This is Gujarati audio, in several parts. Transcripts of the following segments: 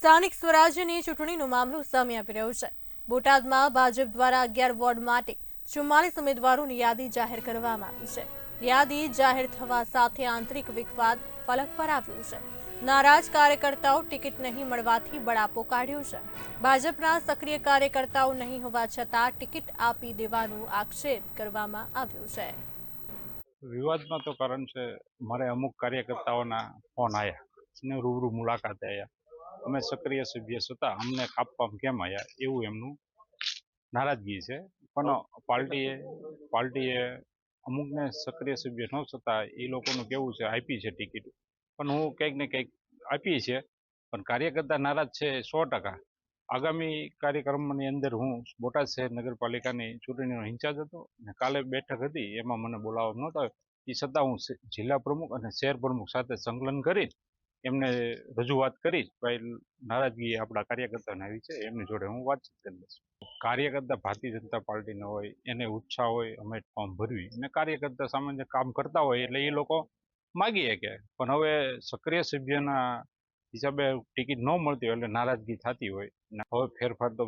સ્થાનિક સ્વરાજ્યની ચૂંટણીનો મામલો સામે આવી રહ્યો છે. બોટાદમાં ભાજપ દ્વારા અગિયાર વોર્ડ માટે ચુમ્માલીસ ઉમેદવારોની યાદી જાહેર કરવામાં આવી છે. યાદી જાહેર થવા સાથે આંતરિક વિખવાદ ફલક પર આવ્યો છે. નારાજ કાર્યકર્તાઓ ટિકિટ નહીં મળવાથી બળાપો કાઢ્યો છે. ભાજપના સક્રિય કાર્યકર્તાઓ નહીં હોવા છતાં ટિકિટ આપી દેવાનો આક્ષેપ કરવામાં આવ્યો છે. વિવાદમાં તો કારણ છે, મારે અમુક કાર્યકર્તાઓના ફોન આવ્યા રૂબરૂ મુલાકાતે આવ્યા અમે સક્રિય સભ્ય છતાં અમને કાપવા કેમ આવ્યા એવું એમનું નારાજગી છે. પણ પાર્ટીએ પાર્ટીએ અમુકને સક્રિય સભ્ય ન છતાં એ લોકોનું કેવું છે આપી છે ટિકિટ. પણ હું કંઈક ને કંઈક આપીએ છે પણ કાર્યકર્તા નારાજ છે સો ટકા. આગામી કાર્યક્રમની અંદર હું બોટાદ શહેર નગરપાલિકાની ચૂંટણીનો ઇન્ચાર્જ હતો અને કાલે બેઠક હતી એમાં મને બોલાવવા નહોતા એ છતાં હું જિલ્લા પ્રમુખ અને શહેર પ્રમુખ સાથે સંકલન કરી એમને રજૂઆત કરી ભાઈ નારાજગી આપણા કાર્યકર્તાને આવી છે, એમની જોડે હું વાતચીત કરી લઈશ. કાર્યકર્તા ભારતીય જનતા પાર્ટીનો હોય, એને ઉત્સાહ હોય, અમે ફોર્મ ભરવી. અને કાર્યકર્તા સામાન્ય કામ કરતા હોય એટલે એ લોકો માગી શકે. પણ હવે સક્રિય સભ્યના હિસાબે ટિકિટ ન મળતી હોય એટલે નારાજગી થતી હોય. હવે ફેરફાર તો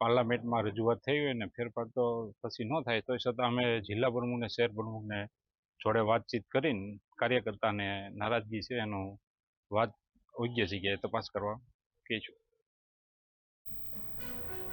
પાર્લામેન્ટમાં રજૂઆત થઈ હોય ને ફેરફાર તો પછી ન થાય. તો છતાં અમે જિલ્લા પ્રમુખને શહેર પ્રમુખને જોડે વાતચીત કરીને કાર્યકર્તાને નારાજગી છે એનું વાત યોગ્ય જગ્યાએ તપાસ કરવા કહીશું